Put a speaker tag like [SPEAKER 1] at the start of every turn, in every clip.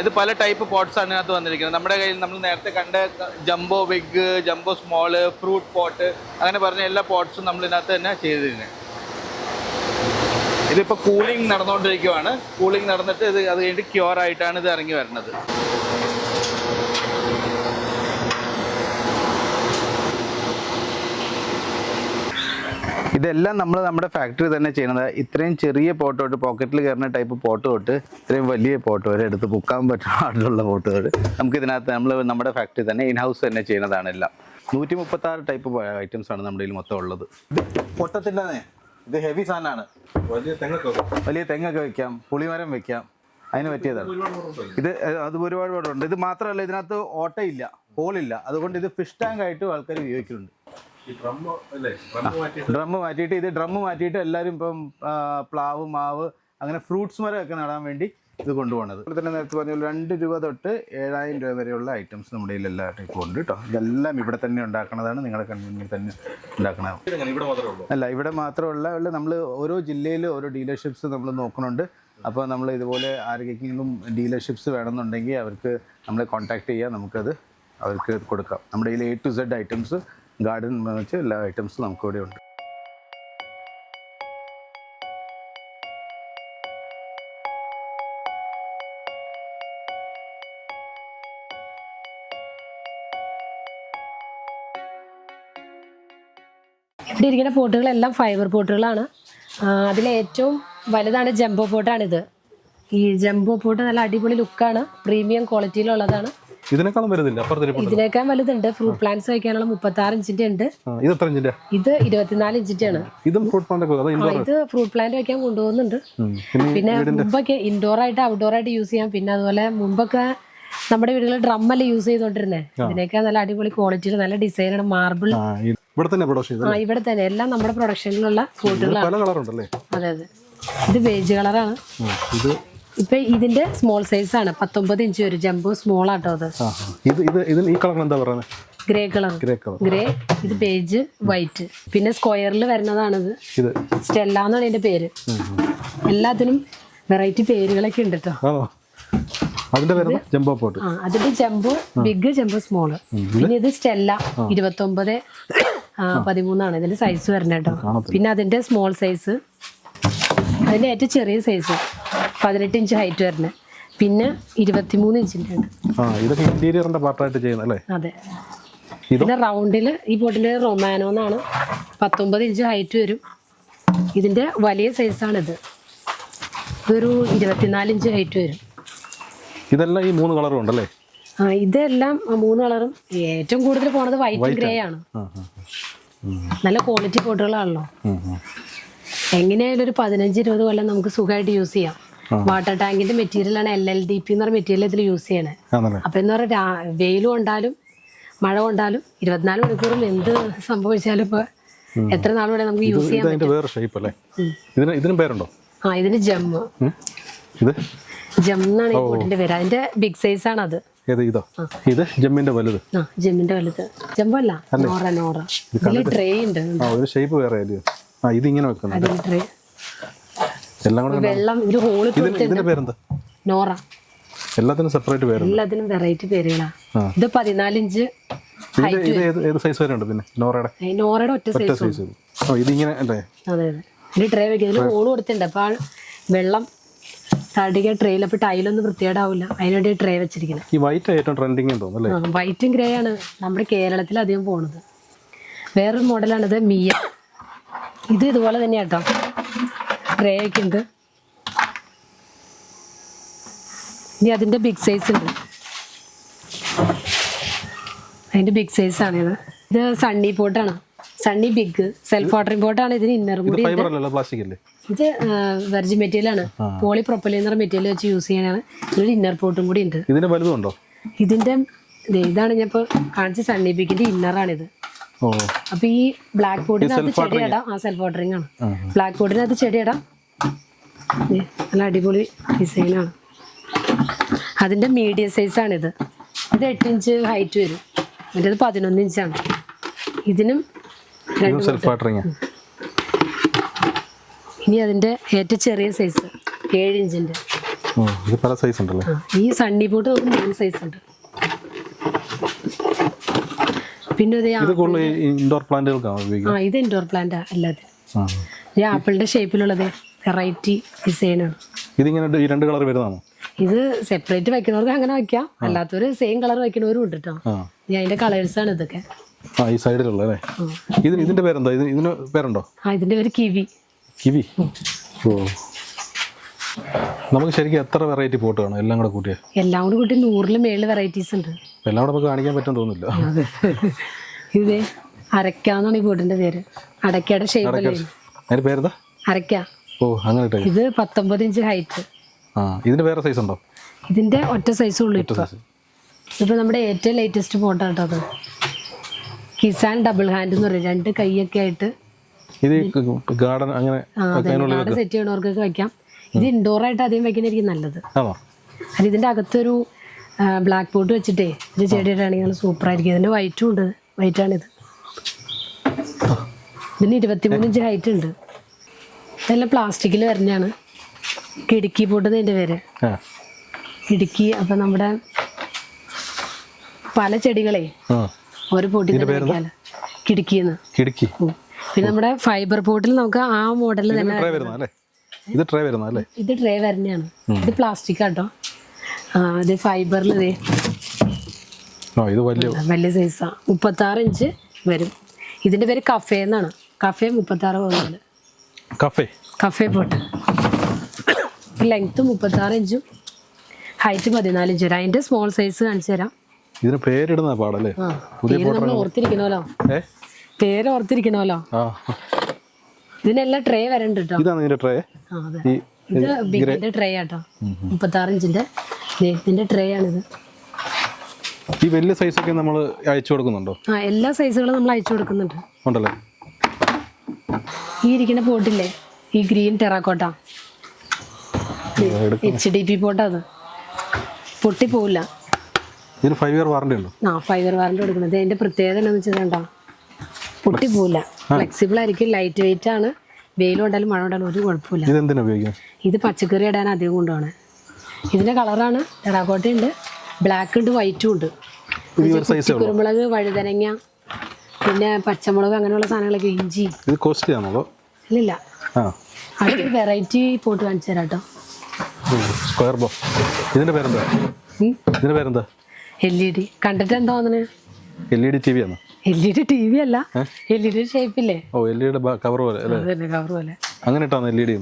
[SPEAKER 1] ഇത് പല type pots ആണ് ഇതിനകത്ത് വന്നിരിക്കുന്നത്. നമ്മുടെ കയ്യിൽ നമ്മൾ നേരത്തെ കണ്ട jumbo big jumbo small fruit pot അങ്ങനെ പറഞ്ഞ എല്ലാ പോട്ട്സും നമ്മൾ ഇതിനകത്ത് തന്നെ ചെയ്തിരുന്നത് ഇതിപ്പോൾ കൂളിംഗ് നടന്നുകൊണ്ടിരിക്കുവാണ് കൂളിംഗ് നടന്നിട്ട് ഇത് അത് കഴിഞ്ഞിട്ട് ക്യൂർ ആയിട്ടാണ് ഇത് ഇറങ്ങി വരുന്നത്. ഇതെല്ലാം നമ്മൾ നമ്മുടെ ഫാക്ടറി തന്നെ ചെയ്യുന്നത് ഇത്രയും ചെറിയ പോട്ട് തൊട്ട് പോക്കറ്റിൽ കയറുന്ന ടൈപ്പ് പോട്ട് തൊട്ട് ഇത്രയും വലിയ പോട്ട് വരെ എടുത്ത് പൊക്കാൻ പറ്റുന്ന പോട്ട് വരെ നമുക്ക് ഇതിനകത്ത് നമ്മൾ നമ്മുടെ ഫാക്ടറി തന്നെ ഇൻ ഹൗസ് തന്നെ ചെയ്യുന്നതാണ് എല്ലാം. നൂറ്റി മുപ്പത്തി ആറ് ടൈപ്പ് ഐറ്റംസ് ആണ് നമ്മുടെ മൊത്തം ഉള്ളത്. പൊട്ടത്തിന്റെ ഇത് ഹെവി സാധനമാണ്.
[SPEAKER 2] വലിയ തെങ്ങൊക്കെ വെക്കും.
[SPEAKER 1] വലിയ തെങ്ങൊക്കെ വെക്കാം. പുളിമരം വെക്കാം. അതിന് പറ്റിയതാണ്. ഇത് അത് ഒരുപാട് പാടുണ്ട്. ഇത് മാത്രമല്ല ഇതിനകത്ത് ഓട്ടയില്ല ഹോളില്ല. അതുകൊണ്ട് ഇത് ഫിഷ് ടാങ്ക് ആയിട്ട് ആൾക്കാർ ഉപയോഗിക്കുന്നുണ്ട്.
[SPEAKER 2] ഡ്രം
[SPEAKER 1] മാറ്റിയിട്ട് ഇത് ഡ്രം മാറ്റിയിട്ട് എല്ലാവരും ഇപ്പം പ്ലാവ് മാവ് അങ്ങനെ ഫ്രൂട്ട്സ് മരമൊക്കെ നടാൻ വേണ്ടി ഇത് കൊണ്ടുപോകണത് അതുപോലെ തന്നെ നേരത്തെ പറഞ്ഞ രണ്ട് രൂപ തൊട്ട് ഏഴായിരം രൂപ വരെയുള്ള ഐറ്റംസ് നമ്മുടെ കയ്യിൽ എല്ലാ ടൈപ്പും ഉണ്ട് കേട്ടോ ഇതെല്ലാം ഇവിടെ തന്നെ ഉണ്ടാക്കുന്നതാണ് നിങ്ങളുടെ കൺവീനിയൻ തന്നെ ഉണ്ടാക്കണത്.
[SPEAKER 2] ഇതെങ്ങനെ? ഇവിടെ മാത്രമേ ഉള്ളൂ?
[SPEAKER 1] അല്ല ഇവിടെ മാത്രമല്ല ഉള്ള നമ്മൾ ഓരോ ജില്ലയിൽ ഓരോ ഡീലർഷിപ്സ് നമ്മൾ നോക്കുന്നുണ്ട് അപ്പോൾ നമ്മൾ ഇതുപോലെ ആർക്കെങ്കിലും ഡീലർഷിപ്സ് വേണമെന്നുണ്ടെങ്കിൽ അവർക്ക് നമ്മളെ കോൺടാക്ട് ചെയ്യാം. നമുക്കത് അവർക്ക് കൊടുക്കാം. നമ്മുടെ കയ്യിൽ A to Z items garden വെച്ച് എല്ലാ ഐറ്റംസും നമുക്കിവിടെ ഉണ്ട്.
[SPEAKER 3] ഇവിടെ ഇരിക്കുന്ന പോട്ടുകളെല്ലാം ഫൈബർ പോട്ടുകളാണ്. അതിലേറ്റവും വലുതാണ് ജംബോ പോട്ടാണിത്. ഈ ജംബോ പോട്ട് നല്ല അടിപൊളി ലുക്കാണ് പ്രീമിയം ക്വാളിറ്റിയിലുള്ളതാണ്
[SPEAKER 2] ഇതിനേക്കാളും വലുതുണ്ട് അപ്പുറത്തെ
[SPEAKER 3] ഇതിനേക്കാൾ വലുതുണ്ട്. ഫ്രൂട്ട് പ്ലാന്റ്സ് വയ്ക്കാനുള്ള മുപ്പത്തി ആറ് ഇഞ്ചിന്റെ ഉണ്ട്.
[SPEAKER 2] ഇത് എത്ര ഇഞ്ചിന്റെ?
[SPEAKER 3] ഇത് ഇരുപത്തിനാല് ഇഞ്ചിന്റെ ആണ്
[SPEAKER 2] ഇതും ഫ്രൂട്ട് പ്ലാന്റ്
[SPEAKER 3] ഇത് ഫ്രൂട്ട് പ്ലാന്റ് വയ്ക്കാൻ കൊണ്ടുപോകുന്നുണ്ട്.
[SPEAKER 2] പിന്നെ
[SPEAKER 3] മുമ്പൊക്കെ ഇൻഡോർ ആയിട്ട് ഔട്ട്ഡോർ ആയിട്ട് യൂസ് ചെയ്യാം. പിന്നെ അതുപോലെ മുമ്പൊക്കെ നമ്മുടെ വീടുകളിൽ ഡ്രം അല്ലേ യൂസ് ചെയ്തോണ്ടിരുന്നേ. ഇതിനേക്കാൾ നല്ല അടിപൊളി ക്വാളിറ്റിയിൽ നല്ല ഡിസൈനാണ് മാർബിൾ
[SPEAKER 2] ഇവിടെ തന്നെ പ്രൊഡക്ഷൻ
[SPEAKER 3] ആ ഇവിടെ തന്നെ. എല്ലാം നമ്മുടെ പ്രൊഡക്ഷനിലുള്ള
[SPEAKER 2] ഫ്രൂട്ടുകളാണ്
[SPEAKER 3] അതെ അതെ. ഇത് ബേജ് കളറാണ്
[SPEAKER 2] ഇത്
[SPEAKER 3] ഇപ്പൊ ഇതിന്റെ സ്മോൾ സൈസ് ആണ്. പത്തൊമ്പത് ഇഞ്ച് ഒരു ജംബോ സ്മോൾ ആട്ടോ അത്.
[SPEAKER 2] ഇത് ഇത് ഇതിന് ഈ കളർ എന്താ പറയുന്നത്
[SPEAKER 3] ഗ്രേ കളർ
[SPEAKER 2] ഗ്രേ
[SPEAKER 3] ഇത് ബേജ് വൈറ്റ് പിന്നെ സ്ക്വയറിൽ വരുന്നതാണിത്.
[SPEAKER 2] ഇത്.
[SPEAKER 3] സ്റ്റെല്ല എന്നാണ് ഇതിന്റെ പേര്. എല്ലാത്തിനും വെറൈറ്റി പേരുകളൊക്കെ ഉണ്ട് കേട്ടോ
[SPEAKER 2] അതിന്റെ പേര് ജംബോ പോട്ട്
[SPEAKER 3] ആ അതിന്റെ ജംബോ ബിഗ് ജംബോ സ്മോൾ പിന്നെ ഇത് സ്റ്റെല്ല ഇരുപത്തൊമ്പത് ഒമ്പത് പതിമൂന്നാണ് ഇതിന്റെ സൈസ് വരുന്നത് കേട്ടോ പിന്നെ അതിന്റെ സ്മോൾ സൈസ് അതിന്റെ ഏറ്റവും ചെറിയ സൈസ് പതിനെട്ട് ഇഞ്ച് ഹൈറ്റ് വരുന്നത് പിന്നെ ഇരുപത്തിമൂന്ന് ഇഞ്ചിന്റെ ഉണ്ട്
[SPEAKER 2] ആ ഇതൊക്കെ ഇന്റീരിയറിന്റെ പാർട്ടായിട്ട് ചെയ്യുന്നല്ലേ
[SPEAKER 3] അതെ? പിന്നെ റൗണ്ടിൽ ഈ ബോട്ടിന്റെ റൊമാനോ എന്നാണ്. പത്തൊമ്പത് ഇഞ്ച് ഹൈറ്റ് വരും. ഇതിന്റെ വലിയ സൈസാണിത്. ഇതൊരു ഇരുപത്തിനാല് ഇഞ്ച് ഹൈറ്റ് വരും.
[SPEAKER 2] ഇതെല്ലാം ഈ മൂന്ന് കളറും ഉണ്ടല്ലേ?
[SPEAKER 3] ആ ഇതെല്ലാം മൂന്ന് കളറും. ഏറ്റവും കൂടുതൽ പോണത് വൈറ്റ് ഗ്രേ ആണ്. നല്ല ക്വാളിറ്റി
[SPEAKER 2] ഉം.
[SPEAKER 3] എങ്ങനെയായാലും ഒരു പതിനഞ്ച് ഇരുപത് കൊല്ലം നമുക്ക് സുഖമായിട്ട് യൂസ് ചെയ്യാം. വാട്ടർ ടാങ്കിന്റെ മെറ്റീരിയൽ ആണ് എൽ എൽ ഡി പി എന്ന് പറഞ്ഞ മെറ്റീരിയൽ ഇതിൽ യൂസ് ചെയ്യണേ. അപ്പൊ എന്ന് പറഞ്ഞാൽ വെയിൽ ഉണ്ടാലും മഴ കൊണ്ടാലും ഇരുപത്തിനാല് മണിക്കൂറും എന്ത് സംഭവിച്ചാലും ഇപ്പൊ എത്ര നാൾ വരെ നമുക്ക് യൂസ് ചെയ്യാം
[SPEAKER 2] വേറെ ഷേപ്പ് അല്ലേ? ഇതിന് ഇതിനും പേരുണ്ടോ?
[SPEAKER 3] ആ ഇതിന് ജമ്മ്?
[SPEAKER 2] ഇത്?
[SPEAKER 3] ജം എന്നാണ് ഈ ബോട്ടിന്റെ പേര്. അതിന്റെ ബിഗ് സൈസ് ആണ് അത്.
[SPEAKER 2] ഏത് ഇതോ? ഇത് ജമ്മിന്റെ വലുത്.
[SPEAKER 3] ആ ജമ്മിന്റെ വലുത്. ജമ്പല്ല നോറ നോറ. ഇതിൽ ട്രേ ഉണ്ട്.
[SPEAKER 2] ഷേപ്പ് വേറെ ആ ഇതിങ്ങനെ വെക്കുന്നത്
[SPEAKER 3] ട്രേ
[SPEAKER 2] എല്ലാം കൂടെ
[SPEAKER 3] വെള്ളം ഇതിൽ ഹോൾ
[SPEAKER 2] ഇതിന് ഇതിന്റെ പേരെന്താ?
[SPEAKER 3] നോറ.
[SPEAKER 2] എല്ലാത്തിനും സെപ്പറേറ്റ് പേര്
[SPEAKER 3] എല്ലാത്തിനും വെറൈറ്റി പേരുകളാ. ഇത് പതിനാല് ഇഞ്ച്
[SPEAKER 2] ഇത് ഇത് ഏത് ഏത് സൈസ് വരെ ഉണ്ട് പിന്നെ? നോറയുടെ?
[SPEAKER 3] നോറയുടെ ഒറ്റ
[SPEAKER 2] ഒറ്റ
[SPEAKER 3] സൈസ്
[SPEAKER 2] സൈസ് ഓ ഇതിങ്ങനെ അല്ലേ?
[SPEAKER 3] അതെ അതെ. ഇതിൽ ട്രേ വെക്കും. ഇതിന് ഹോൾ കൊടുത്തിട്ടുണ്ട്. അപ്പൊ ആ വെള്ളം തടിക ട്രേയിൽ അപ്പൊ ടൈലൊന്നും വൃത്തികേടാവില്ല അതിനുവേണ്ടി ട്രേ വെച്ചിരിക്കുന്നത്
[SPEAKER 2] ഈ വൈറ്റ് ഏറ്റവും ട്രെൻഡിങ് തോന്നുന്നു അല്ലേ?
[SPEAKER 3] വൈറ്റും ഗ്രേ ആണ്. നമ്മുടെ കേരളത്തിൽ അധികം പോണത്. വേറൊരു മോഡലാണിത് മിയ. ഇത് ഇതുപോലെ തന്നെ കേട്ടോ ട്രേ ഒക്കെ ഉണ്ട്. ഇനി അതിന്റെ ബിഗ് സൈസ് ഉണ്ട്. അതിന്റെ ബിഗ് സൈസ് ആണ് ഇത്. ഇത് സണ്ണി പോട്ടാണ് സണ്ണി ബിഗ് സെൽഫ് വാട്ടറിംഗ് പോട്ടാണ് ഇതിന് ഇന്നർ കൂടി ഇത് വെർജിൻ മെറ്റീരിയൽ ആണ്. പോളി പ്രൊപ്പലി എന്ന് പറഞ്ഞ മെറ്റീരിയൽ വെച്ച് യൂസ് ചെയ്യാനാണ്. ഇതിൽ ഇന്നർ പോട്ടും കൂടി ഉണ്ട്.
[SPEAKER 2] ഇതിന് ഉണ്ടോ?
[SPEAKER 3] ഇതിന്റെ ഇതാണ് ഞാൻ ഇപ്പോൾ കാണിച്ച സണ്ണി ബിഗിന്റെ ഇന്നറാണിത് അപ്പൊ ഈ ബ്ലാക്ക് ബോർഡിനകത്ത് ചെടി ഇടാം ആ സെൽഫ് വാട്ടറിംഗ് ആണ് ബ്ലാക്ക് ബോർഡിനകത്ത് ചെടി ഇടാം നല്ല അടിപൊളി ഡിസൈനാണ് അതിന്റെ മീഡിയം സൈസ് ആണിത് ഇത്. എട്ട് ഇഞ്ച് ഹൈറ്റ് വരും. മറ്റേത് പതിനൊന്ന് ഇഞ്ചാണ്. ഇതിനും ഇനി അതിന്റെ ഏറ്റവും ചെറിയ സൈസ് ഏഴ് ഇഞ്ചിന്റെ.
[SPEAKER 2] ഇത് പല സൈസ് ഉണ്ടല്ലേ?
[SPEAKER 3] ഈ സണ്ണി ബോട്ട് നമുക്ക് മൂന്ന് സൈസ് ഉണ്ട്. പിന്നെ
[SPEAKER 2] ഇൻഡോർ പ്ലാന്റുകൾക്കാണ്
[SPEAKER 3] ആ ഇത് ഇൻഡോർ പ്ലാന്റ് അല്ലാതെ ഇത് ആപ്പിളിന്റെ ഷേപ്പിലുള്ളത് വെറൈറ്റി ഡിസൈനാണ്
[SPEAKER 2] ഇതിങ്ങനെ ഈ രണ്ട് കളർ വരുന്നതാണോ?
[SPEAKER 3] ഇത് സെപ്പറേറ്റ് വെക്കുന്നവർക്ക് അങ്ങനെ വെക്കാം. അല്ലാത്തവര് സെയിം കളർ വെക്കുന്നവരും ഉണ്ട് കേട്ടോ ഞാൻ അതിന്റെ കളേഴ്സ് ആണ് ഇതൊക്കെ.
[SPEAKER 2] ആ ഈ സൈഡിലുള്ള അല്ലേ? ഇത് ഇതിന്റെ പേരെന്താ? ഇത് ഇതിന് പേരുണ്ടോ?
[SPEAKER 3] ആ ഇതിന്റെ പേര് കിവി.
[SPEAKER 2] കിവി. ഓ. നമുക്ക് ശരിക്കും എത്ര വെറൈറ്റി പോട്ട് കാണും എല്ലാം കൂടെ കൂട്ടിയാൽ
[SPEAKER 3] എല്ലാം കൂടെ കൂട്ടി നൂറിൽ മേളിൽ വെറൈറ്റീസ് ഉണ്ട്.
[SPEAKER 2] എല്ലാം കൂടെ നമുക്ക് കാണിക്കാൻ പറ്റും തോന്നുന്നില്ല.
[SPEAKER 3] ഇത് അരക്കാന്നാണ് ഈ പോട്ടിന്റെ പേര്. അടക്കയുടെ ഷേപ്പല്ലേ
[SPEAKER 2] പേര് പേരെന്താ?
[SPEAKER 3] അരക്ക
[SPEAKER 2] ഓ അങ്ങനെ
[SPEAKER 3] ഇത് പത്തൊമ്പത് ഇഞ്ച് ഹൈറ്റ്
[SPEAKER 2] ആ ഇതിന്റെ വേറെ സൈസ് ഉണ്ടോ?
[SPEAKER 3] ഇതിന്റെ ഒറ്റ സൈസ് ഉള്ളൂ ഇപ്പൊ. ഇപ്പൊ നമ്മുടെ ഏറ്റവും ലേറ്റസ്റ്റ് ഫോട്ടോ അത്. കിസാൻ ഡബിൾ ഹാൻഡ് എന്ന് പറയും. രണ്ട് കൈയൊക്കെ ആയിട്ട്
[SPEAKER 2] ഇത് ഗാർഡൻ അങ്ങനെ
[SPEAKER 3] സെറ്റ് ചെയ്യണവർക്കൊക്കെ വെക്കാം. ഇത് ഇൻഡോർ ആയിട്ട് ആദ്യം വെക്കുന്നതായിരിക്കും നല്ലത്. അല്ല ഇതിന്റെ അകത്തൊരു ബ്ലാക്ക് ബോർഡ് വെച്ചിട്ടേ ഇത് ചെടിയിട്ടാണെങ്കിൽ നല്ല സൂപ്പർ ആയിരിക്കും. ഇതിന്റെ വൈറ്റും ഉണ്ട്. വൈറ്റ് ആണിത്. ഇതിന് ഇരുപത്തിമൂന്ന് ഇഞ്ച് ഹൈറ്റ് ഉണ്ട്. ഇതെല്ലാം പ്ലാസ്റ്റിക്കിൽ വരുന്നതാണ് കിടുക്കി പോട്ട് എന്റെ പേര്. ഇടുക്കി അപ്പം നമ്മുടെ പല ചെടികളെ ഒരു പൊട്ടി കിടുക്കിന്ന്
[SPEAKER 2] കിടുക്കി
[SPEAKER 3] പിന്നെ നമ്മുടെ ഫൈബർ പോട്ടിൽ നമുക്ക് ആ മോഡലിൽ തന്നെ
[SPEAKER 2] ഇത് ട്രേ വരുന്ന അല്ലേ?
[SPEAKER 3] ഇത് ട്രേ വരുന്നതാണ് ഇത് പ്ലാസ്റ്റിക് ആട്ടോ. ഇത് ഫൈബറിൽ ഇതേ
[SPEAKER 2] ഇത് വലിയ
[SPEAKER 3] വലിയ സൈസാണ് മുപ്പത്താറ് ഇഞ്ച് വരും. ഇതിന്റെ പേര് കഫേ എന്നാണ്. കഫേ മുപ്പത്താറ് പോകുന്നത്
[SPEAKER 2] കഫേ
[SPEAKER 3] കഫേ പോട്ട്. ലെങ്ത്ത് മുപ്പത്താറ് ഇഞ്ചും ഹൈറ്റ് പതിനാല് ഇഞ്ച് വരും. അതിന്റെ സ്മോൾ സൈസ് കാണിച്ചു തരാം.
[SPEAKER 2] ഇതിന് പേരിടുന്ന പാടല്ലേ?
[SPEAKER 3] നമ്മൾ ഓർത്തിരിക്കണമല്ലോ. പേര് ഓർത്തിരിക്കണമല്ലോ. ഇതിനെല്ലാം ട്രേ വരണ്ട് കേട്ടോ
[SPEAKER 2] ഇതാണ് ഇതിന്റെ ട്രേ
[SPEAKER 3] ഇത് ബിഗിന്റെ ട്രേ ആട്ടോ. മുപ്പത്താറ് ഇഞ്ചിന്റെ ദേ, ഇതിന്റെ ട്രേ ആണിത്.
[SPEAKER 2] ഈ വലിയ സൈസൊക്കെ നമ്മൾ അയച്ചു കൊടുക്കുന്നുണ്ടോ?
[SPEAKER 3] ആ എല്ലാ സൈസുകളും നമ്മൾ അയച്ചു കൊടുക്കുന്നുണ്ട്.
[SPEAKER 2] ഉണ്ടല്ലേ?
[SPEAKER 3] ഈ ഇരിക്കുന്ന പോട്ടില്ലേ ഈ green terracotta H D P പോട്ടാ അത് പൊട്ടിപ്പോവില്ല
[SPEAKER 2] ഇതിന് ഫൈവ് ഇയർ വാറണ്ടി ഉണ്ടോ?
[SPEAKER 3] ആ ഫൈബർ വാറണ്ടി കൊടുക്കുന്നത്. അതിന്റെ പ്രത്യേകത എന്താണെന്ന് വെച്ചാൽ കണ്ടോ? പൊട്ടിപ്പോവില്ല ഫ്ലെക്സിബിൾ ആയിരിക്കും. ലൈറ്റ് വെയിറ്റ് ആണ്. വെയിൽ ഉണ്ടാലും മഴ ഉണ്ടാലും ഒരു കുഴപ്പമില്ല.
[SPEAKER 2] ഇതെന്തിനാ ഉപയോഗിക്കുന്നത്
[SPEAKER 3] ഇത് പച്ചക്കറി ഇടാൻ അധികം കൊണ്ടുപോകണേ ഇതിന്റെ കളറാണ് ടെറാക്കോട്ടയുണ്ട് ബ്ലാക്ക് ഉണ്ട്. വൈറ്റും ഉണ്ട് കുരുമുളക് വഴുതനങ്ങ പിന്നെ പച്ചമുളക് അങ്ങനെയുള്ള സാധനങ്ങളൊക്കെ ഇഞ്ചി.
[SPEAKER 2] ഇത് കോസ്റ്റ്ലി ആണോ
[SPEAKER 3] ഇല്ലില്ല.
[SPEAKER 2] ആ.
[SPEAKER 3] അടുത്തൊരു വെറൈറ്റി പോട്ട് കാണിച്ചു തരാം കേട്ടോ.
[SPEAKER 2] സ്ക്വയർ ബോ ഇതിന്റെ പേരെന്താ? ഇതിന്റെ പേരെന്താ?
[SPEAKER 3] എൽ ഇ ഡി കണ്ടിട്ട് എന്താ തോന്നുന്നത്
[SPEAKER 2] L E D T V ആണ്?
[SPEAKER 3] L E D T V അല്ല. എൽ ഇ ഡി ഷേപ്പില്ലേ
[SPEAKER 2] ഓ എൽ ഇ ഡി കവർ പോലെ
[SPEAKER 3] കവർ പോലെ.
[SPEAKER 2] അങ്ങനെ ഇട്ടാണ് എൽ ഇ ഡി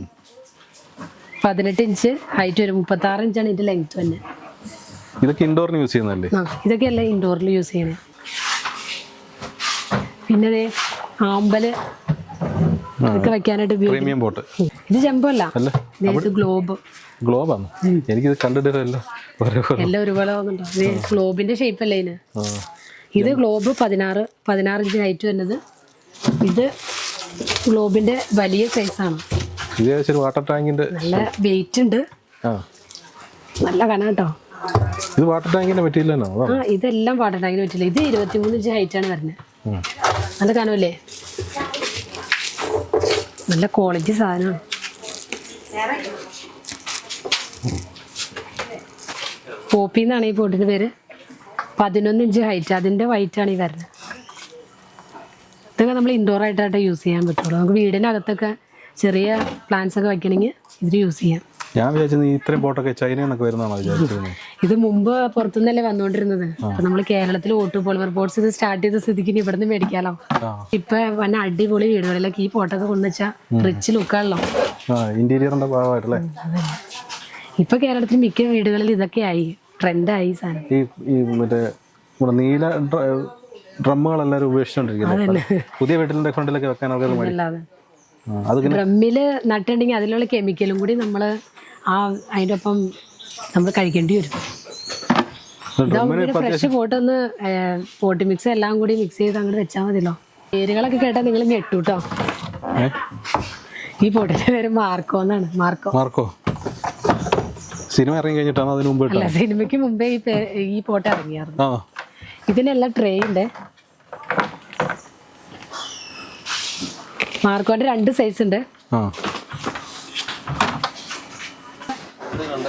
[SPEAKER 3] പതിനെട്ട് ഇഞ്ച് ഹൈറ്റ് വരും മുപ്പത്താറ് ഇഞ്ചാണ് ഇതിന്റെ ലെങ്ത് തന്നെ.
[SPEAKER 2] ഇതൊക്കെ ഇൻഡോറിന് യൂസ്
[SPEAKER 3] ചെയ്യുന്നല്ലേ ഇതൊക്കെ അല്ല ഇൻഡോറിൽ യൂസ് ചെയ്യുന്നത് പിന്നെ ആമ്പൽ ഇതൊക്കെ വെക്കാനായിട്ട്
[SPEAKER 2] പ്രീമിയം ബോട്ട്
[SPEAKER 3] ഇത് ചെമ്പല്ല ഇത് ഗ്ലോബ്
[SPEAKER 2] ഗ്ലോബാണ് എനിക്കിത് കണ്ടിട്ടില്ല ഒരേ പോലെ
[SPEAKER 3] എല്ലാം ഒരുപോലെ ഗ്ലോബിന്റെ ഷേപ്പ് അല്ലേ ഇതിന്. ഇത് ഗ്ലോബ് പതിനാറ് പതിനാറ് ഇഞ്ച് ഹൈറ്റ് വരുന്നത് ഇത് ഗ്ലോബിന്റെ വലിയ സൈസാണ്
[SPEAKER 2] ഇത് വാട്ടർ ടാങ്കിന്റെ
[SPEAKER 3] നല്ല വെയിറ്റ് ഉണ്ട്. നല്ല കന കേട്ടോ.
[SPEAKER 2] ഇത് വാട്ടർ ടാങ്കിന്റെ മെറ്റീരിയൽ
[SPEAKER 3] ആ ഇതെല്ലാം പാട്ടുണ്ടാക്കി പറ്റില്ല ഇത് ഇരുപത്തിമൂന്ന് ഇഞ്ച് ഹൈറ്റ് ആണ് വരുന്നത്. നല്ല കനമല്ലേ? നല്ല ക്വാളിറ്റി സാധനമാണ് പോപ്പി എന്നാണ് ഈ ബോട്ടിന്റെ പേര്. പതിനൊന്ന് ഇഞ്ച് ഹൈറ്റ് അതിന്റെ വൈറ്റ് ആണ് ഈ വരുന്നത്. ഇതൊക്കെ നമ്മൾ ഇൻഡോർ ആയിട്ടായിട്ട് യൂസ് ചെയ്യാൻ പറ്റുള്ളൂ. നമുക്ക് വീടിനകത്തൊക്കെ ചെറിയ പ്ലാന്റ്സ് ഒക്കെ വെക്കണമെങ്കിൽ ഇതിൽ യൂസ് ചെയ്യാം.
[SPEAKER 2] ഞാൻ വിചാരിച്ചത് ഇത്രയും ബോട്ടൊക്കെ ചൈനയിൽ നിന്നൊക്കെ വരുന്നതാണ് വിചാരിച്ചിരുന്നത്
[SPEAKER 3] ഇത് മുമ്പ് പുറത്തുനിന്നല്ലേ വന്നുകൊണ്ടിരുന്നത് നമ്മൾ കേരളത്തിൽ ഓട്ട് പോളിമർ ബോട്ട്സ് ഇത് സ്റ്റാർട്ട് ചെയ്ത സ്ഥിതിക്ക് ഇനി ഇവിടുന്ന് മേടിക്കാലോ. ഇപ്പൊ വന്ന അടിപൊളി വീടുകളിലൊക്കെ ഈ പോട്ടൊക്കെ കൊണ്ടുവച്ചാ റിച്ച് ലുക്കാണല്ലോ
[SPEAKER 2] ഇന്റീരിയറിന്റെ ഭാഗമായിട്ടല്ലേ?
[SPEAKER 3] ഇപ്പൊ കേരളത്തിൽ മിക്ക വീടുകളിൽ ഇതൊക്കെ ആയി ട്രെൻഡായി സാധനം.
[SPEAKER 2] ഈ ഈ മറ്റേ നമ്മുടെ നീല ഡ്രമ്മുകൾ എല്ലാവരും ഉപയോഗിച്ചുകൊണ്ടിരിക്കുന്നത്. പുതിയ വീട്ടിലിന്റെ ഫ്രണ്ടിലൊക്കെ വെക്കാൻ ആൾക്കാർ അത്
[SPEAKER 3] ഡ്രമ്മിൽ നട്ടുണ്ടെങ്കിൽ അതിലുള്ള കെമിക്കലും കൂടി നമ്മൾ ആ അതിന്റെ ഒപ്പം നമ്മൾ കഴിക്കേണ്ടി വരും. ഫ്രഷ് പോട്ടൊന്ന് പോട്ട് മിക്സ് എല്ലാം കൂടി മിക്സ് ചെയ്ത് അങ്ങോട്ട് വെച്ചാൽ മതിയല്ലോ. പേരുകളൊക്കെ കേട്ടാൽ നിങ്ങൾ ഞെട്ടു കേട്ടോ ഈ പോട്ടിന്റെ പേര് മാർക്കോ എന്നാണ്. മാർക്കോ.
[SPEAKER 2] മാർക്കോ? സിനിമ ഇറങ്ങി കഴിഞ്ഞിട്ടാണ് അതിന് മുമ്പ്
[SPEAKER 3] അല്ല സിനിമയ്ക്ക് മുമ്പേ ഈ പേ- ഈ പോട്ട് ഇറങ്ങിയായിരുന്നു.
[SPEAKER 2] ആ.
[SPEAKER 3] ഇതിനെല്ലാം ട്രെയിന്റെ ഉണ്ട്. മാർക്കോന്റെ രണ്ട് സൈസ് ഉണ്ട്.
[SPEAKER 2] ആ.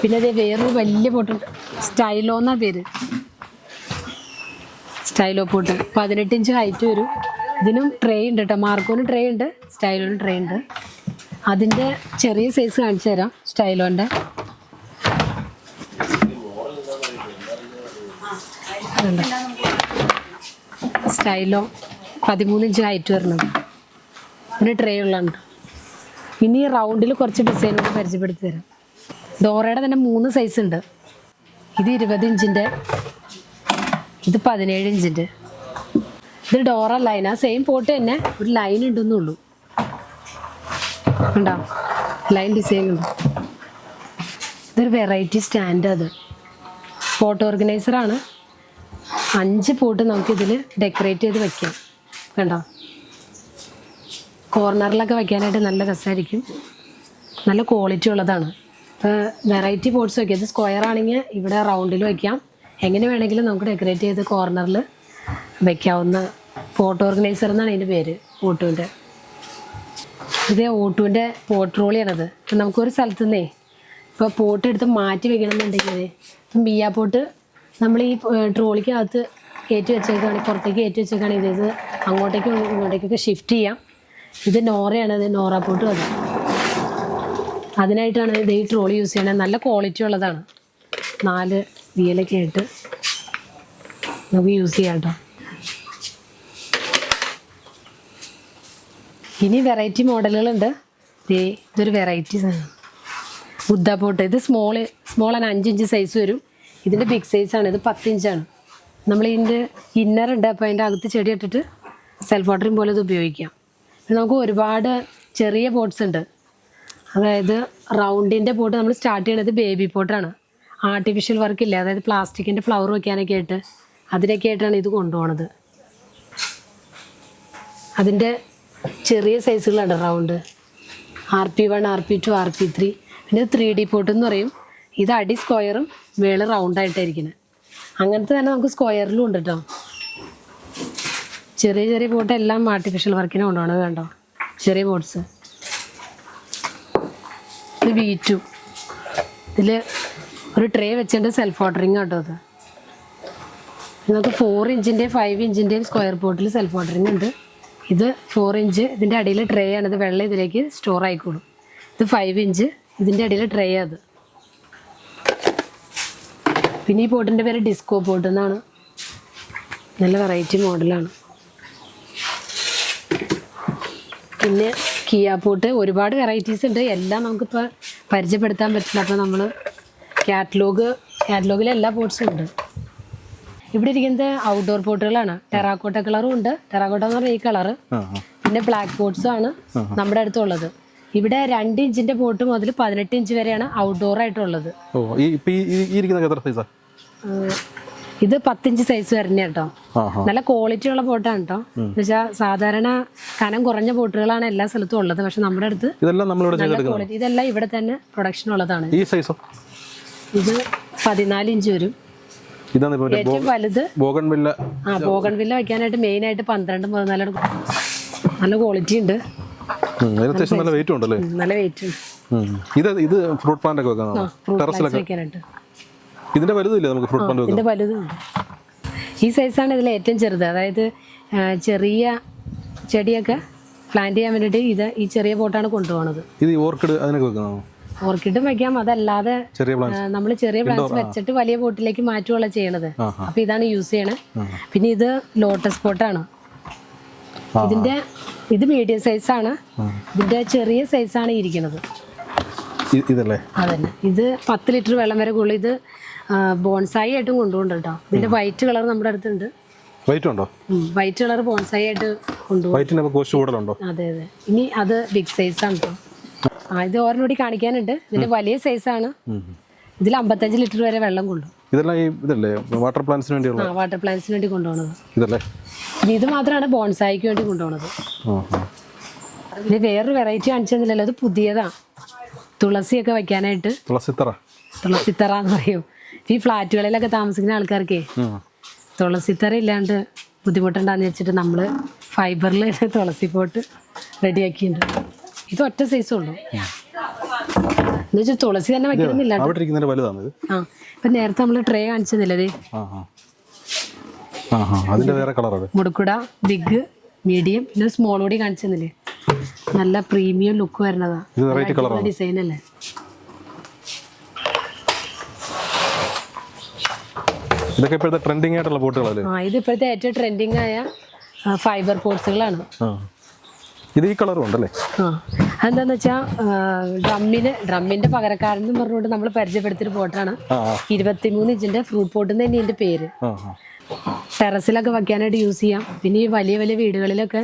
[SPEAKER 3] പിന്നെ അതേ വേറൊരു വലിയ പോട്ടുണ്ട് സ്റ്റൈലോ എന്നാ പേര്? Stylo pot. പതിനെട്ട് ഇഞ്ച് ഹൈറ്റ് വരും. ഇതിനും ട്രേ ഉണ്ട് കേട്ടോ മാർക്കോന് ട്രേ ഉണ്ട് സ്റ്റൈലോന് ട്രേ ഉണ്ട്. അതിന്റെ ചെറിയ സൈസ് കാണിച്ചു തരാം സ്റ്റൈലോന്റെ സ്റ്റൈലോ പതിമൂന്ന് ഇഞ്ച് ഹൈറ്റ് വരുന്നത് പിന്നെ ട്രേ ഉള്ളുണ്ട് ഇനി റൗണ്ടിൽ കുറച്ച് ഡിസൈൻ കൂടി പരിചയപ്പെടുത്തി തരാം. ഡോറയുടെ തന്നെ മൂന്ന് സൈസ് ഉണ്ട്. ഇത് ഇരുപത് ഇഞ്ചിന്റെ ഇത് പതിനേഴ് ഇഞ്ചിന്റെ ഇത് ഡോറ ലൈൻ ആ സെയിം പോട്ട് തന്നെ. ഒരു ലൈൻ ഉണ്ടെന്നുള്ളൂ ഉണ്ടോ ലൈൻ ഡിസൈൻ ഉണ്ട്. ഇതൊരു വെറൈറ്റി സ്റ്റാൻഡ് അത്. ഫോട്ടോ ഓർഗനൈസറാണ് അഞ്ച് പോട്ട് നമുക്കിതിൽ ഡെക്കറേറ്റ് ചെയ്ത് വെക്കാം. കണ്ടോ? കോർണറിലൊക്കെ വെക്കാനായിട്ട് നല്ല രസമായിരിക്കും നല്ല ക്വാളിറ്റി ഉള്ളതാണ്. ഇപ്പോൾ വെറൈറ്റി പോട്ട്സ് വയ്ക്കാം ഇത് സ്ക്വയർ ആണെങ്കിൽ ഇവിടെ റൗണ്ടിൽ വയ്ക്കാം എങ്ങനെ വേണമെങ്കിലും നമുക്ക് ഡെക്കറേറ്റ് ചെയ്ത് കോർണറിൽ വയ്ക്കാവുന്ന പോട്ട് ഓർഗനൈസർ എന്നാണ് അതിന്റെ പേര് ഓട്ടുവിന്റെ ഇത് ഓട്ടുവിന്റെ പോട്ട് റോളിയാണത് നമുക്കൊരു സ്ഥലത്തു നിന്നേ ഇപ്പോൾ പോട്ട് എടുത്ത് മാറ്റി വെക്കണമെന്നുണ്ടെങ്കിൽ ഇപ്പം മിയാ പോട്ട് നമ്മൾ ഈ ട്രോളിക്കകത്ത് കയറ്റി വെച്ചേക്കാണെങ്കിൽ പുറത്തേക്ക് കയറ്റി വെച്ചേക്കാണെങ്കിൽ ഇത്. അങ്ങോട്ടേക്കും ഇങ്ങോട്ടേക്കൊക്കെ ഷിഫ്റ്റ് ചെയ്യാം. ഇത് നോറയാണ് ഇത് നോറ പോട്ട് അത് അതിനായിട്ടാണ് ഇത് ഈ ട്രോളി യൂസ് ചെയ്യണത് നല്ല ക്വാളിറ്റി ഉള്ളതാണ്. നാല് വീലൊക്കെ ആയിട്ട് നമുക്ക് യൂസ് ചെയ്യാം കേട്ടോ ഇനി വെറൈറ്റി മോഡലുകളുണ്ട്. ഇതൊരു വെറൈറ്റി സാധനം. ബുദ്ധ പോട്ട്. ഇത് സ്മോൾ സ്മോൾ ആണ്. ഇഞ്ച് സൈസ് വരും. ഇതിന്റെ ബിഗ് സൈസ് ആണ്. ഇത് പത്തിഞ്ചാണ് നമ്മൾ ഇതിന്റെ ഇന്നർ ഉണ്ട്. അപ്പോൾ അതിന്റെ അകത്ത് ചെടി ഇട്ടിട്ട് സെൽഫ് വാട്ടറിങ് പോലെ ഇത് ഉപയോഗിക്കാം. പിന്നെ നമുക്ക് ഒരുപാട് ചെറിയ പോട്ട്സ് ഉണ്ട്. അതായത് റൗണ്ടിന്റെ പോട്ട് നമ്മൾ സ്റ്റാർട്ട് ചെയ്യണത് ബേബി പോട്ടാണ് ആർട്ടിഫിഷ്യൽ വർക്ക് ഇല്ല? അതായത് പ്ലാസ്റ്റിക്കിന്റെ ഫ്ലവർ വയ്ക്കാനൊക്കെ ആയിട്ട് അതിനൊക്കെ ആയിട്ടാണ് ഇത് കൊണ്ടുപോണത്. അതിന്റെ ചെറിയ സൈസുകളാണ് round R P one R P two R P three പിന്നെ ത്രീ ഡി പോട്ട് എന്ന് പറയും. ഇത് അടി സ്ക്വയറും മേൾ റൗണ്ടായിട്ടായിരിക്കുന്നത് അങ്ങനത്തെ തന്നെ നമുക്ക് സ്ക്വയറിലും ഉണ്ട് കേട്ടോ ചെറിയ ചെറിയ ബോട്ട് എല്ലാം ആർട്ടിഫിഷ്യൽ വർക്കിനെ കൊണ്ടുപോകണത് കണ്ടോ? ചെറിയ ബോട്ട്സ് ഇത് വി ടു ഇതിൽ ഒരു ട്രേ വെച്ചിട്ട് സെൽഫ് ഓർഡറിങ് കേട്ടോ അത് നമുക്ക് ഫോർ ഇഞ്ചിന്റെയും ഫൈവ് ഇഞ്ചിന്റെയും സ്ക്വയർ ബോട്ടിൽ സെൽഫ് ഓർഡറിങ് ഉണ്ട്. ഇത് ഫോർ ഇഞ്ച് ഇതിന്റെ അടിയിൽ ട്രേ ആണ്. ഇത് വെള്ളം ഇതിലേക്ക് സ്റ്റോർ ആയിക്കോളും. ഇത് ഫൈവ് ഇഞ്ച് ഇതിന്റെ അടിയിൽ ട്രേ അത് പിന്നെ ഈ ബോട്ടിന്റെ പേര് ഡിസ്കോ ബോട്ട് എന്നാണ്. നല്ല വെറൈറ്റി മോഡലാണ്. പിന്നെ കിയ പോട്ട് ഒരുപാട് വെറൈറ്റീസ് ഉണ്ട്. എല്ലാം നമുക്കിപ്പോൾ പരിചയപ്പെടുത്താൻ പറ്റില്ല. അപ്പോൾ നമ്മൾ കാറ്റലോഗ് കാറ്റലോഗിൽ എല്ലാ പോട്ട്സും ഉണ്ട്. ഇവിടെ ഇരിക്കുന്നത് ഔട്ട്ഡോർ പോട്ടുകളാണ് ടെറാക്കോട്ട കളറും ഉണ്ട്. ടെറാക്കോട്ട എന്ന് പറഞ്ഞാൽ ഈ കളറ് പിന്നെ ബ്ലാക്ക് പോട്ട്സും ആണ് നമ്മുടെ അടുത്തുള്ളത്. ഇവിടെ രണ്ട് ഇഞ്ചിന്റെ ബോട്ട് മുതൽ പതിനെട്ട് ഇഞ്ച് വരെയാണ് ഔട്ട്ഡോർ ആയിട്ടുള്ളത്.
[SPEAKER 2] ഓ ഈ ഇപ്പം ഈ ഈ- ഈ ഇരിക്കുന്ന എത്ര സൈസാ
[SPEAKER 3] ഇത് പത്തിഞ്ച് സൈസ് വരുന്ന കേട്ടോ നല്ല ക്വാളിറ്റി ഉള്ള ബോട്ടാണ് കേട്ടോ എന്നുവെച്ചാൽ സാധാരണ കനം കുറഞ്ഞ ബോട്ടുകളാണ് എല്ലാ സ്ഥലത്തും ഉള്ളത്. പക്ഷെ നമ്മുടെ അടുത്ത്
[SPEAKER 2] ഇതെല്ലാം നമ്മളിവിടെ
[SPEAKER 3] നല്ല
[SPEAKER 2] ചെയ്തെടുക്കുന്നത്.
[SPEAKER 3] ക്വാളിറ്റി ഇതെല്ലാം ഇവിടെ തന്നെ പ്രൊഡക്ഷൻ ഉള്ളതാണ്.
[SPEAKER 2] ഈ സൈസോ
[SPEAKER 3] ഇത് പതിനാല് ഇഞ്ച് വരും.
[SPEAKER 2] ഇതാണ് ഇപ്പോൾ മറ്റേ
[SPEAKER 3] ഏറ്റവും വലുത്.
[SPEAKER 2] ബോഗൺവില്ല
[SPEAKER 3] ആ ബോഗൺവില്ല വെക്കാനായിട്ട് മെയിൻ ആയിട്ട് പന്ത്രണ്ട് പതിനാല് നല്ല ക്വാളിറ്റി ഉണ്ട്.
[SPEAKER 2] അത്യാവശ്യം നല്ല വെയിറ്റ് ഉണ്ടല്ലേ?
[SPEAKER 3] നല്ല വെയിറ്റ്
[SPEAKER 2] ഇത് ഇത് ഫ്രൂട്ട് പ്ലാന്റ് ഒക്കെ
[SPEAKER 3] ഫ്രൂട്ട്
[SPEAKER 2] ടെറസിലൊക്കെ? ഇതിന്റെ വലുതില്ലേ നമുക്ക് ഫ്രൂട്ട് പ്ലാന്റ്
[SPEAKER 3] ഇതിന്റെ വലുതുണ്ട്. ഈ സൈസാണ് ഇതിൽ ഏറ്റവും ചെറുത്. അതായത് ചെറിയ ചെടിയൊക്കെ പ്ലാന്റ് ചെയ്യാൻ വേണ്ടിയിട്ട് ഇത് ഈ ചെറിയ പോട്ടാണ് കൊണ്ടുപോകുന്നത്
[SPEAKER 2] ഇത് ഓർക്കിഡ് അതിനൊക്കെ വെക്കുന്നതാണോ
[SPEAKER 3] ഓർക്കിഡും വെക്കാം. അതല്ലാതെ
[SPEAKER 2] ചെറിയ
[SPEAKER 3] നമ്മൾ ചെറിയ പ്ലാന്റ്സ് വെച്ചിട്ട് വലിയ പോട്ടിലേക്ക് മാറ്റുകയുള്ള ചെയ്യണത്. അപ്പൊ ഇതാണ് യൂസ് ചെയ്യണത് പിന്നെ ഇത് ലോട്ടസ് പോട്ടാണ്. ഇതിന്റെ ഇത് മീഡിയം ആണ്. ഇതിന്റെ ചെറിയ സൈസ് ആണ്
[SPEAKER 2] ഇരിക്കുന്നത്. ഇതല്ലേ?
[SPEAKER 3] അതന്നെ. ഇത് പത്ത് ലിറ്റർ വെള്ളം വരെ കൂടുതൽ ഇത് ബോൺസായി ആയിട്ടും കൊണ്ടുപോകുന്നുണ്ട് കേട്ടോ. ഇതിന്റെ വൈറ്റ് കളർ നമ്മുടെ അടുത്തുണ്ട്.
[SPEAKER 2] വൈറ്റ് ഉണ്ടോ?
[SPEAKER 3] വൈറ്റ് കളർ ബോൺസായി ആയിട്ട് കൊണ്ടുപോകും.
[SPEAKER 2] കോസ്റ്റ് കൂടുതലുണ്ടോ?
[SPEAKER 3] അതെ അതെ. ഇനി അത് ബിഗ് സൈസ് ആണ് കേട്ടോ ആ ഇത് ഓരോടി കാണിക്കാനുണ്ട്. ഇതിന്റെ വലിയ സൈസാണ്. ഇതിൽ അമ്പത്തഞ്ച് ലിറ്റർ വരെ വെള്ളം കൊള്ളും.
[SPEAKER 2] ഇതെല്ലാം ഈ ഇതല്ലേ? വാട്ടർ പ്ലാന്റ്സിന് വേണ്ടിയുള്ള?
[SPEAKER 3] ആ വാട്ടർ പ്ലാന്റ്സിന് വേണ്ടി കൊണ്ടുപോകുന്നത്
[SPEAKER 2] ഇതല്ലേ?
[SPEAKER 3] ഇനി ഇത് മാത്രമാണ് ബോൺസായിക്ക് വേണ്ടി കൊണ്ടുപോകുന്നത്. ഇത് വേറൊരു വെറൈറ്റി കാണിച്ചെന്നില്ലല്ലോ അത് പുതിയതാണ് തുളസിയൊക്കെ വെക്കാനായിട്ട്
[SPEAKER 2] തുളസിത്തറ?
[SPEAKER 3] തുളസിത്തറ എന്ന് പറയും. ഈ ഫ്ലാറ്റുകളിലൊക്കെ താമസിക്കുന്ന ആൾക്കാർക്കേ
[SPEAKER 2] ഉം.
[SPEAKER 3] തുളസിത്തറ ഇല്ലാണ്ട് ബുദ്ധിമുട്ടുണ്ടാന്ന് വെച്ചിട്ട് നമ്മൾ ഫൈബറിൽ തുളസി പോട്ട് റെഡിയാക്കിയിട്ടുണ്ട് ഇത് ഒറ്റ സൈസേ ഉള്ളൂ. എന്ന് വെച്ചാൽ തുളസി തന്നെ വെക്കണമെന്നില്ല
[SPEAKER 2] അവിടെ ഇരിക്കുന്നതിന്റെ വലുതാണ് ഇത്?
[SPEAKER 3] ആ ഇപ്പൊ നേരത്തെ നമ്മൾ ട്രേ
[SPEAKER 2] കാണിച്ചതല്ലേ അതിന്റെ വേറെ കളറാണ്
[SPEAKER 3] മുടുക്കുട ബിഗ് മീഡിയം പിന്നെ സ്മോൾ കൂടി കാണിച്ചതല്ലേ? നല്ല പ്രീമിയം ലുക്ക് വരുന്നതാ. ഡിസൈൻ അല്ലേ?
[SPEAKER 2] ഇതൊക്കെ ഇപ്പോഴത്തെ ട്രെൻഡിങ് ആയിട്ടുള്ള ബോട്ടുകളല്ലേ
[SPEAKER 3] ആ ഇത് ഇപ്പോഴത്തെ ഏറ്റവും ട്രെൻഡിങ് ആയ ഫൈബർ പോട്ട്സുകളാണ്
[SPEAKER 2] ആ. ഇത് ഈ കളറും ഉണ്ടല്ലേ?
[SPEAKER 3] ആ. അതെന്താന്ന് വെച്ചാൽ ഡ്രമ്മിന് ഡ്രമ്മിന്റെ പകരക്കാരൻ എന്ന് പറഞ്ഞുകൊണ്ട് നമ്മൾ പരിചയപ്പെടുത്തിയൊരു പോട്ടാണ് ഇരുപത്തിമൂന്ന് ഇഞ്ചിന്റെ ഫ്രൂട്ട് പോട്ട് എന്ന് തന്നെ എന്റെ പേര്. ടെറസിലൊക്കെ വെക്കാനായിട്ട് യൂസ് ചെയ്യാം. പിന്നെ ഈ വലിയ വലിയ വീടുകളിലൊക്കെ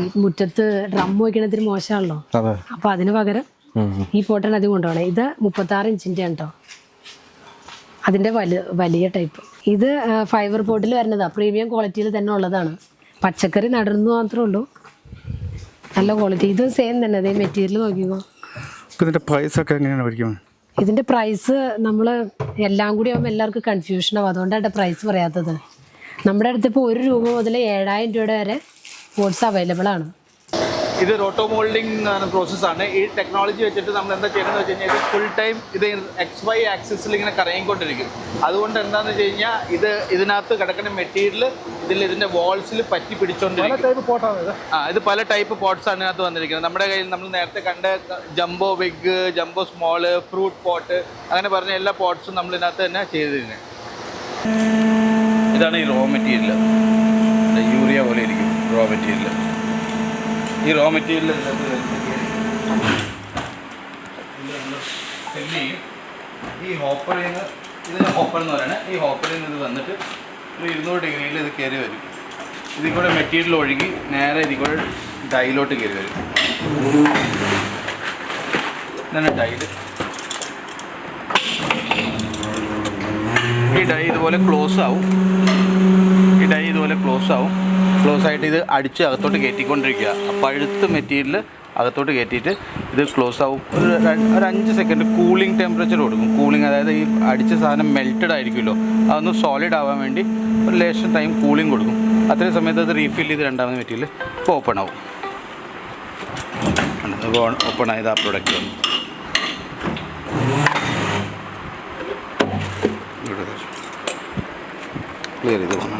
[SPEAKER 3] ഈ മുറ്റത്ത് ഡ്രം വയ്ക്കണതിന് മോശമാണല്ലോ. അപ്പൊ അതിന് പകരം. ഈ പോട്ടാണ് അത് കൊണ്ടുപോകണേ. ഇത് മുപ്പത്തി ആറ് ഇഞ്ചിന്റെ കേട്ടോ അതിന്റെ വലിയ വലിയ ടൈപ്പ് ഇത് ഫൈബർ പോട്ടിൽ വരുന്നതാ. പ്രീമിയം ക്വാളിറ്റിയിൽ തന്നെ ഉള്ളതാണ്. പച്ചക്കറി നടന്നു മാത്രമേ ഉള്ളൂ. നല്ല ക്വാളിറ്റി ഇത് സെയിം തന്നെ. അതേ മെറ്റീരിയൽ നോക്കിക്കോ.
[SPEAKER 4] ഇതിന്റെ പ്രൈസ് ഒക്കെ എങ്ങനെയാണ് മേടിക്കുന്നത്
[SPEAKER 3] ഇതിന്റെ പ്രൈസ് നമ്മൾ എല്ലാം കൂടി ആകുമ്പോൾ എല്ലാവർക്കും കൺഫ്യൂഷൻ ആവും. അതുകൊണ്ടാണ് പ്രൈസ് പറയാത്തത്. നമ്മുടെ അടുത്ത് ഇപ്പോൾ ഒരു രൂപ മുതൽ ഏഴായിരം രൂപയുടെ വരെ പോട്ട്സ് അവൈലബിൾ ആണ്.
[SPEAKER 1] ഇത് റോട്ടോ മോൾഡിംഗ് പ്രോസസ്സാണ് ഈ ടെക്നോളജി വെച്ചിട്ട് നമ്മൾ എന്താ ചെയ്യുന്നത് വെച്ച് കഴിഞ്ഞാൽ ഇത് ഫുൾ ടൈം ഇത് എക്സ് വൈ ആക്സിസിൽ ഇങ്ങനെ കറങ്ങിക്കൊണ്ടിരിക്കും. അതുകൊണ്ട് എന്താണെന്ന് വെച്ച് കഴിഞ്ഞാൽ ഇത് ഇതിനകത്ത് കിടക്കുന്ന മെറ്റീരിയൽ ഇതിൽ ഇതിന്റെ വാൾസിൽ പറ്റി പിടിച്ചോണ്ടിരിക്കും. ആ ഇത് പല ടൈപ്പ് പോട്ട്സ് ആണ് ഇതിനകത്ത് വന്നിരിക്കുന്നത്. നമ്മുടെ കയ്യിൽ നമ്മൾ നേരത്തെ കണ്ട jumbo big jumbo small fruit pot അങ്ങനെ പറഞ്ഞ എല്ലാ പോട്ട്സും നമ്മൾ ഇതിനകത്ത് തന്നെ ചെയ്തിരുന്നത് ഇതാണ് ഈ റോ മെറ്റീരിയൽ യൂറിയ പോലെ ഇരിക്കും റോ മെറ്റീരിയൽ ഈ റോ മെറ്റീരിയൽ ഈ ഹോപ്പറിൽ നിന്ന് ഇതിന് ഹോപ്പർ എന്ന് പറയുന്നത് ഈ ഹോപ്പറിൽ നിന്ന് ഇത് വന്നിട്ട് ഒരു ഇരുന്നൂറ് ഡിഗ്രിയിൽ ഇത് കയറി വരും. ഇതിൽ കൂടെ മെറ്റീരിയൽ ഒഴുകി നേരെ ഇതിൽ കൂടെ ഡൈലോട്ട് കയറി വരും. ഇതാണ് ഡൈൽ ഈ ഡൈ ഇതുപോലെ ക്ലോസ് ആവും. ഈ ഡൈ ഇതുപോലെ ക്ലോസ് ആവും. ക്ലോസ് ആയിട്ട് ഇത് അടിച്ച് അകത്തോട്ട് കയറ്റിക്കൊണ്ടിരിക്കുക. അപ്പോൾ അഴുത്ത് മെറ്റീരിയൽ അകത്തോട്ട് കയറ്റിയിട്ട് ഇത് ക്ലോസ് ആവും. ഒരു ഒരു അഞ്ച് സെക്കൻഡ് കൂളിംഗ് ടെമ്പറേച്ചർ കൊടുക്കും. കൂളിംഗ് അതായത് ഈ അടിച്ച സാധനം മെൽറ്റഡ് ആയിരിക്കുമല്ലോ. അതൊന്ന് സോളിഡ് ആവാൻ വേണ്ടി ഒരു ലേശം ടൈം കൂളിംഗ് കൊടുക്കും. അത്രയും സമയത്ത് അത് റീഫിൽ ചെയ്ത് രണ്ടാമത് മെറ്റീരിയൽ ഇപ്പോൾ ഓപ്പൺ ആവും. ഓപ്പൺ ആയത് ആ പ്രൊഡക്റ്റ് വന്നു. ക്ലിയർ ചെയ്ത് ഇത്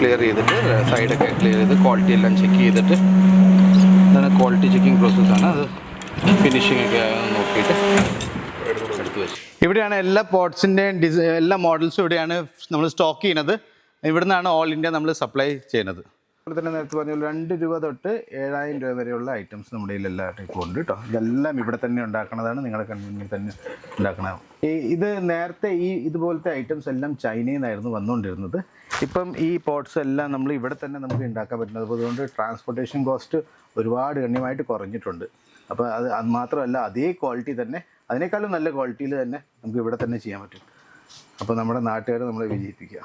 [SPEAKER 1] ക്ലിയർ ചെയ്തിട്ട് സൈഡൊക്കെ ക്ലിയർ ചെയ്ത് ക്വാളിറ്റി എല്ലാം ചെക്ക് ചെയ്തിട്ട് ഇതാണ് ക്വാളിറ്റി ചെക്കിംഗ് പ്രോസസ്സാണ് അത് ഫിനിഷിംഗ് ഒക്കെ നോക്കിയിട്ട് എടുത്ത് വെച്ചു. ഇവിടെയാണ് എല്ലാ പോട്ട്സിന്റെയും ഡിസൈ എല്ലാ മോഡൽസും ഇവിടെയാണ് നമ്മൾ സ്റ്റോക്ക് ചെയ്യുന്നത്. ഇവിടുന്നാണ് നിന്നാണ് ഓൾ ഇന്ത്യ നമ്മൾ സപ്ലൈ ചെയ്യുന്നത്. അതുപോലെ തന്നെ നേരത്തെ പറഞ്ഞ രണ്ട് രൂപ തൊട്ട് ഏഴായിരം രൂപ വരെയുള്ള ഐറ്റംസ് നമ്മുടെ കയ്യിൽ എല്ലാ ടൈപ്പും ഉണ്ട് കേട്ടോ ഇതെല്ലാം ഇവിടെ തന്നെ ഉണ്ടാക്കുന്നതാണ് നിങ്ങളുടെ കൺവീനിയൻ തന്നെ ഉണ്ടാക്കണം ഈ ഇത് നേരത്തെ ഈ ഇതുപോലത്തെ ഐറ്റംസ് എല്ലാം ചൈനയിൽ നിന്നായിരുന്നു വന്നുകൊണ്ടിരുന്നത്. ഇപ്പം ഈ പോട്ട്സ് എല്ലാം നമ്മൾ ഇവിടെ തന്നെ നമുക്ക് ഉണ്ടാക്കാൻ പറ്റുന്നത്. അപ്പോൾ അതുകൊണ്ട് ട്രാൻസ്പോർട്ടേഷൻ കോസ്റ്റ് ഒരുപാട് ഗണ്യമായിട്ട് കുറഞ്ഞിട്ടുണ്ട്. അപ്പോൾ അത് അത് മാത്രമല്ല അതേ ക്വാളിറ്റി തന്നെ അതിനേക്കാളും നല്ല ക്വാളിറ്റിയിൽ തന്നെ നമുക്ക് ഇവിടെ തന്നെ ചെയ്യാൻ പറ്റും. അപ്പോൾ നമ്മുടെ നാട്ടുകാരെ നമ്മളെ വിജയിപ്പിക്കുക.